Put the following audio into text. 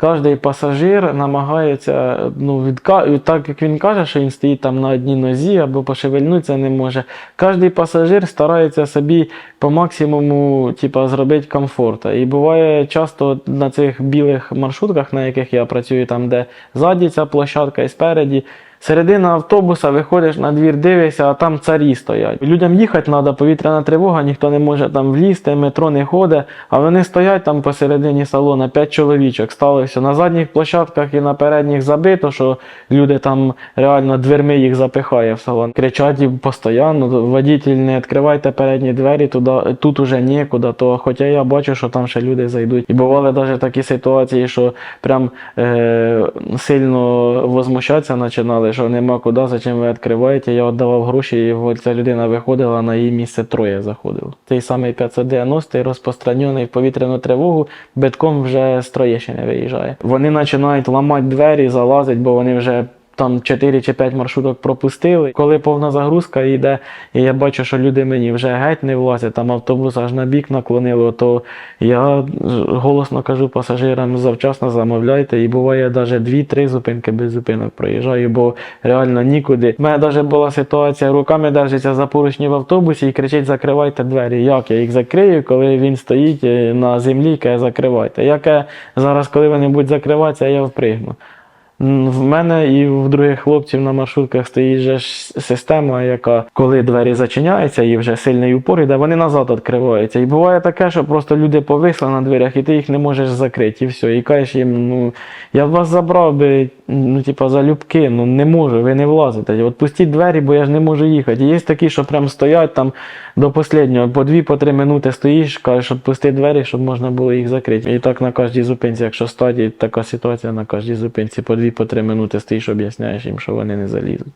Кожний пасажир намагається, ну, від, так як він каже, що він стоїть там на одній нозі або пошевельнутися не може. Кожний пасажир старається собі по максимуму типа, зробити комфорт. І буває часто на цих білих маршрутках, на яких я працюю, там, де ззаді ця площадка і спереді. Середина автобуса, виходиш на двір, дивишся, а там царі стоять. Людям їхати треба, повітряна тривога, ніхто не може там влізти, метро не ходить, а вони стоять там посередині салона, п'ять чоловічок стали все. На задніх площадках і на передніх забито, що люди там реально дверми їх запихає в салон. Кричать постійно, водитель, не відкривайте передні двері, туди, тут уже нікуди. То, хоча я бачу, що там ще люди зайдуть. І бували навіть такі ситуації, що прям е, сильно возмущатися починали, що нема куди, зачем ви відкриваєте. Я віддавав гроші, і от ця людина виходила, на її місце троє заходило. Цей самий 590 розпространений в повітряну тривогу, битком вже з Троєщини виїжджає. Вони починають ламати двері, залазять, бо вони вже. Там 4 чи 5 маршруток пропустили. Коли повна загрузка йде, і я бачу, що люди мені вже геть не влазять, там автобус аж на бік наклонило, то я голосно кажу пасажирам завчасно замовляйте. І буває навіть 2-3 зупинки без зупинок проїжджаю, бо реально нікуди. У мене навіть була ситуація, руками держиться за поручні в автобусі і кричить: закривайте двері. Як я їх закрию, коли він стоїть е, на землі, каже, закривайте. Яке зараз, коли вони будуть закриватися, я впригну. В мене і в других хлопців на маршрутках стоїть же система, яка коли двері зачиняються і вже сильний упор іде, вони назад відкриваються. І буває таке, що просто люди повисли на дверях, і ти їх не можеш закрити, і все. І кажеш їм, ну я б вас забрав би, ну типа залюбки, ну не можу, ви не влазите. От пустіть двері, бо я ж не можу їхати. Є такі, що прям стоять там до останнього, по дві-по три минути стоїш, кажеш, відпусти двері, щоб можна було їх закрити. І так на кожній зупинці, якщо стаді, така ситуація на кожній зупинці, по 2-3 по три минути стоїш, об'ясняєш їм, що вони не залізуть.